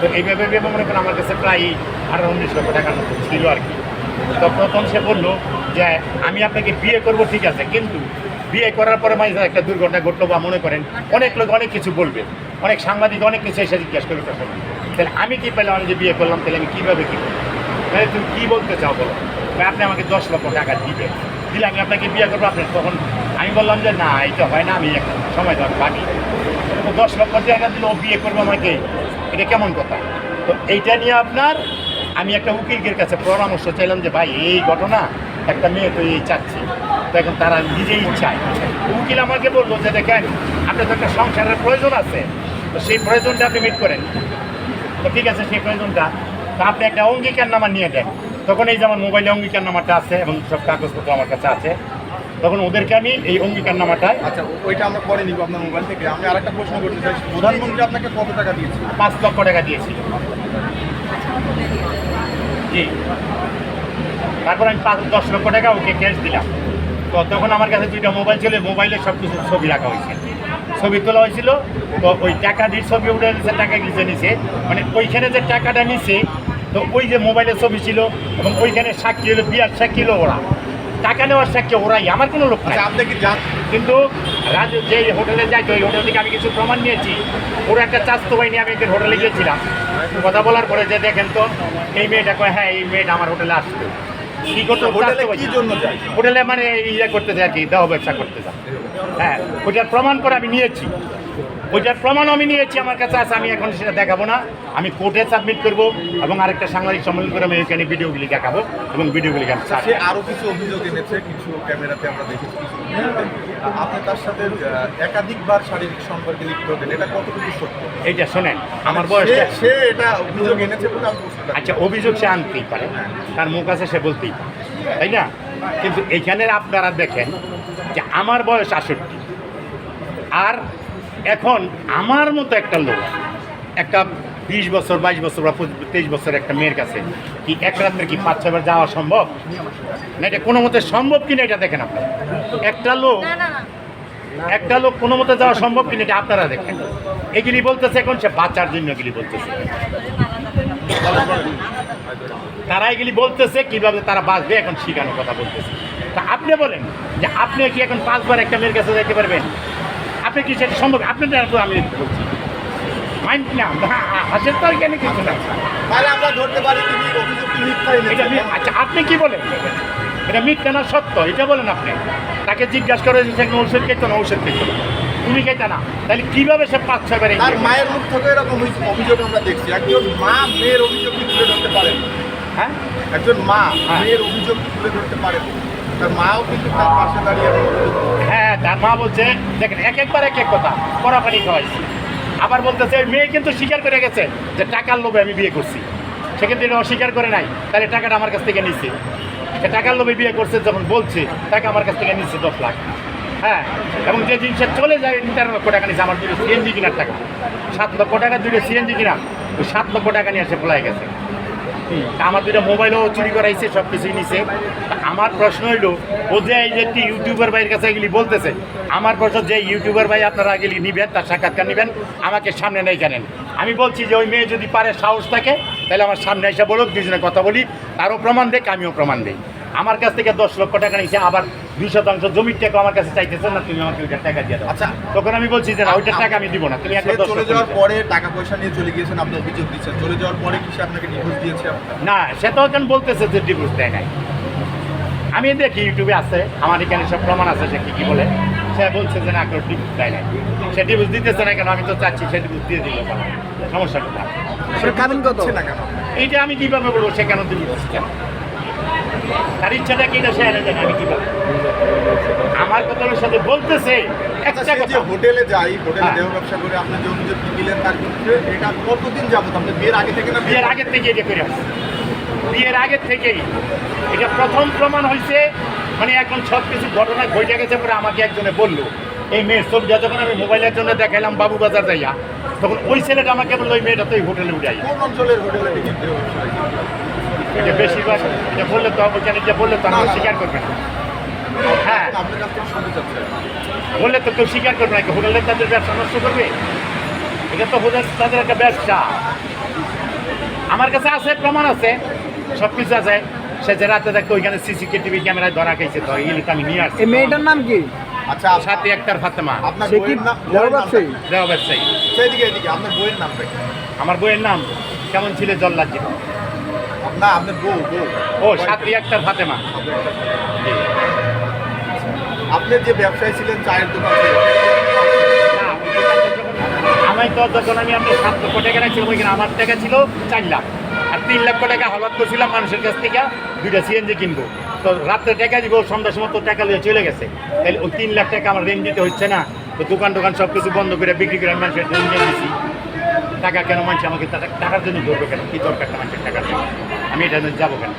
তো এইভাবে ভেবে মনে করেন আমার কাছে প্রায় আঠারো উনিশ লক্ষ টাকার মতো ছিল আর কি। তো প্রথম সে বলল যে, আমি আপনাকে বিয়ে করব, ঠিক আছে, কিন্তু বিয়ে করার পরে মাঝে একটা দুর্ঘটনা ঘটলো বা মনে করেন অনেক লোক অনেক কিছু বলবে। অনেক সাংবাদিক অনেক কিছু এসে জিজ্ঞেস করবে তখন। তাহলে আমি কি পেলাম? আমি যে বিয়ে করলাম, তাহলে আমি কীভাবে কী করব তাহলে তুমি কী বলতে চাও বলো? আপনি আমাকে দশ লক্ষ টাকা দিবে দিলে আমি আপনাকে বিয়ে করব, আপনি তখন আমি বললাম যে, না এটা হয় না, আমি একটা সময় পাবি তো দশ লক্ষ টাকা দিলে ও বিয়ে করব আমাকে। এটা কেমন কথা? তো এইটা নিয়ে আপনার আমি একটা উকিলকের কাছে পরামর্শ চাইলাম যে, ভাই, এই ঘটনা একটা মেয়ে তো এই চাচ্ছে। এখন তারা নিজেই চায়। উকিল আমাকে বলল যে, দেখেন, আপনার তো একটা সংসারের প্রয়োজন আছে। তো সেই প্রয়োজনটা আপনি মিট করেন। তো ঠিক আছে, সেই প্রয়োজনটা। তো আপনি একটা অঙ্গীকার নামা নিয়ে দেন তখন এই যে আমার মোবাইলে অঙ্গীকার নামাটা আছে এবং সব কাগজপত্র আমার কাছে আছে। তখন ওদেরকে আমি এই অঙ্গীকার নামাটায় আচ্ছা ওইটা আমরা পরে নিব আপনার মোবাইল থেকে। আমি আরেকটা প্রশ্ন করতে চাই। প্রধানমন্ত্রী আপনাকে কত টাকা দিয়েছে পাঁচ লক্ষ টাকা দিয়েছি জি। তারপর আমি পাঁচ দশ লক্ষ টাকা ওকে ক্যাশ দিলাম। তো তখন আমার কাছে দুইটা মোবাইল ছিল মোবাইলে সব কিছু ছবি রাখা হয়েছে। ছবি তোলা হয়েছিল তো ওই টাকা দিয়ে ছবি উঠে নিছে টাকা কিছু নিছে। মানে ওইখানে যে টাকাটা নিছে তো ওই যে মোবাইলের ছবি ছিল এবং ওইখানে সাক্ষী হলো বিয়ার সাক্ষী হলো ওরা। টাকা নেওয়ার সাক্ষী ওরাই আমার কোনো লোক নাই। আচ্ছা আপনি কি জান কিন্তু রাজ যে হোটেলে যাই তো ওই হোটেল থেকে আমি কিছু প্রমাণ নিয়েছি। ওরা একটা চাস্তো বাহিনী আমি একদিন হোটেলে গিয়েছিলাম। কথা বলার পরে যে দেখেন তো এই মেয়েটা কয় হ্যাঁ এই মেয়েটা আমার হোটেলে আসতো কি করতো হোটেলে কি জন্য যায়? হোটেলে মানে ইয়ে করতে যায় আর কি দেহ ব্যবসা করতে যায়। হ্যাঁ ওইটার প্রমাণ করে আমি নিয়েছি। ওইটার প্রমাণ আমি নিয়েছি আমার কাছে আছে আমি এখন সেটা দেখাবো না। আমি কোর্টে সাবমিট করব এবং আরেকটা সাংবাদিক সম্মেলন করে আমি ওইখানে ভিডিওগুলি দেখাবো এবং ভিডিওগুলিকে আমি ছাড়বো। সে আরও কিছু অভিযোগ এনেছে কিছু ক্যামেরাতে আমরা দেখেছি আপনি তার সাথে একাধিকবার শারীরিক সম্পর্কে লিপ্ত হতেন এটা কতটুকু সত্য? এইটা শোনেন আমার সে- বয়সটা সে এটা অভিযোগ এনেছে বলে আমি আচ্ছা অভিযোগ সে আনতেই পারে তার মুখ আছে সে বলতেই পারে তাই না? কিন্তু এইখানে আপনারা দেখেন যে আমার বয়স আষট্টি আর এখন আমার মতো একটা লোক একটা বিশ বছর বাইশ বছর বা তেইশ বছর একটা মেয়ের কাছে কি এক রাত্রে কি পাঁচ ছবার যাওয়া সম্ভব? না এটা কোনো মতে সম্ভব কিনা এটা দেখেন আপনারা। একটা লোক একটা লোক কোনো মতে যাওয়া সম্ভব কিনা এটা আপনারা দেখেন। এগুলি বলতেছে এখন সে বাচ্চার জন্য এগুলি বলতেছে। তারা এগুলি বলতেছে কীভাবে তারা বাঁচবে এখন শিখানোর কথা বলতেছে। তা আপনি বলেন যে আপনি কি এখন পাঁচবার একটা মেয়ের কাছে যাইতে পারবেন? আপনি কি সেটা সম্ভব? আপনাদের তো আমি বলছি মাইন্ড না হাসের তো এখানে কিছু না। তাহলে আমরা ধরতে পারি তিনি অভিযোগটি মিথ্যা এটা আচ্ছা আপনি কি বলেন? এটা মিথ্যা না সত্য? এটা বলেন আপনি। তাকে জিজ্ঞাসা করে যে সে ঔষধ খেত না ঔষধ খেত। না তুমি খেতে না। তাহলে কীভাবে সে পাঁচ এই তার মায়ের মুখ থেকে এরকম হয়েছে- অভিযোগ আমরা দেখছি। একজন মা মেয়ের অভিযোগ তুলে ধরতে পারেন? হ্যাঁ? একজন মা হ্যাঁ। মেয়ের অভিযোগ তুলে ধরতে পারেন তার মাও কিন্তু তার পাশে দাঁড়িয়ে। হ্যাঁ তার মা বলছে, দেখেন, এক একবার এক এক কথা পড়াপানি খাওয়াইছি। আবার বলতেছে, মেয়ে কিন্তু স্বীকার করে গেছে যে টাকার লোভে আমি বিয়ে করছি। সে কিন্তু এটা অস্বীকার করে নাই, তাহলে টাকাটা আমার কাছ থেকে নিচ্ছে সে টাকার লোভে বিয়ে করছে, যখন বলছে, টাকা আমার কাছ থেকে নিচ্ছে দশ লাখ। হ্যাঁ এবং যে জিনিসটা চলে যায় তেরো লক্ষ টাকা নিচ্ছে আমার দুটো সিএনজি কেনার টাকা। সাত লক্ষ টাকা, দুটো সিএনজি কিনা, ওই সাত লক্ষ টাকা নিয়ে এসে পলাই গেছে। আমার দুটা মোবাইলও চুরি করাইছে সব কিছুই নিছে আমার প্রশ্ন হইল, ও যে এই যে একটি ইউটিউবার ভাইয়ের কাছে এগুলি বলতেছে, আমার প্রশ্ন যে ইউটিউবার ভাই আপনারা এগুলি নিবেন, তার সাক্ষাৎকার নেবেন, আমাকে সামনে নেই জানেন আমি বলছি যে ওই মেয়ে যদি পারে সাহস থাকে, তাহলে আমার সামনে এসে বলুক, দুজনে কথা বলি, তারও প্রমাণ দেয় আমিও প্রমাণ দিই। আমার কাছ থেকে দশ লক্ষ টাকা নিয়েছে, আবার দুই শতাংশ জমির টাকা আমার কাছে চাইতেছে না তুমি আমাকে ওইটার টাকা দিয়ে দাও। আচ্ছা। তখন আমি বলছি যে না ওইটার টাকা আমি দিব না। তুমি চলে যাওয়ার পরে টাকা পয়সা নিয়ে চলে গিয়েছেন আপনি অভিযোগ দিচ্ছেন। চলে যাওয়ার পরে কি সে আপনাকে ডিভোর্স দিয়েছে? না সে তো এখন বলতেছে যে ডিভোর্স দেয় নাই। আমি দেখি ইউটিউবে আছে আমার এখানে সব প্রমাণ আছে সে কি কি বলে। সে বলছে যে না কেউ ডিভোর্স দেয় নাই। সে ডিভোর্স দিতেছে না কেন? আমি তো চাচ্ছি সে ডিভোর্স দিয়ে দিল সমস্যা কোথায়? কেন? এইটা আমি কীভাবে বলব? সে কেন ডিভোর্স কেন তার ইচ্ছাটা কি এটা সে এনে দেন আমি কীভাবে? আমার কথার সাথে বলতেছে আচ্ছা, একটা কথা। হোটেলে যাই হোটেলে হ্যাঁ। দেহ ব্যবসা করে আপনি যে অভিযোগ কি দিলেন তার ক্ষেত্রে এটা কতদিন যাবত? আপনি বিয়ের আগে থেকে না বিয়ের আগের থেকে এটা করে আসছে। বিয়ের আগের থেকেই। এটা প্রথম প্রমাণ হয়েছে মানে এখন সব কিছু ঘটনা ঘটে গেছে পরে আমাকে একজনে বলল এই মেয়ের ছবিটা যখন আমি মোবাইলের জন্য দেখাইলাম বাবু বাজার যাইয়া। তখন ওই ছেলেটা আমাকে বলল ওই মেয়েটা তো এই হোটেলে উঠাই কোন অঞ্চলের হোটেলে এটা বেশিরভাগ এটা বললে তো ওইখানে যে বললে তো না, আমি স্বীকার করবে না হ্যাঁ। বললে তো কেউ স্বীকার করবে না কি হোটেলে তাদের ব্যবসা নষ্ট করবে? এটা তো হোটেল তাদের একটা ব্যবসা। আমার কাছে আছে প্রমাণ আছে। সব কিছু আছে। সে যে রাতে দেখতো ওইখানে সিসিটিভি ক্যামেরায় ধরা খাইছে তো এই আমি নিয়ে আসছি। মেয়েটার নাম কি? আচ্ছা সাথে একটার ফাতেমা। আপনার সে কি নাম? দেওয়া ব্যবসায়ী? সেদিকে এদিকে আপনার বইয়ের নামটা কি? আমার বইয়ের নাম কেমন ছিল জল্লাজিত না আপনার বউ বউ। ও সাথী একটার ফাতেমা। জি। আপনি যে ব্যবসায়ী ছিলেন, চায়ের দোকান আমি তো যখন আমি আপনার সাত লক্ষ টাকা রাখছিলাম ওইখানে আমার টাকা ছিল চার লাখ। আর তিন লক্ষ টাকা হলাত করছিলাম মানুষের কাছ থেকে, দুইটা সিএনজি কিনবো। তো রাত্রে টাকা দিব, সন্ধ্যার সময় তো টাকা দিয়ে চলে গেছে। তাহলে ওই তিন লাখ টাকা আমার ঋণ দিতে হচ্ছে না। তো দোকান টোকান সব কিছু বন্ধ করে বিক্রি করে মানুষের ঋণ দিয়ে দিচ্ছি টাকা কেন মানুষ আমাকে টাকার জন্য ধরবে কেন? কি দরকার মানুষের টাকার আমি এটা যাব কেন?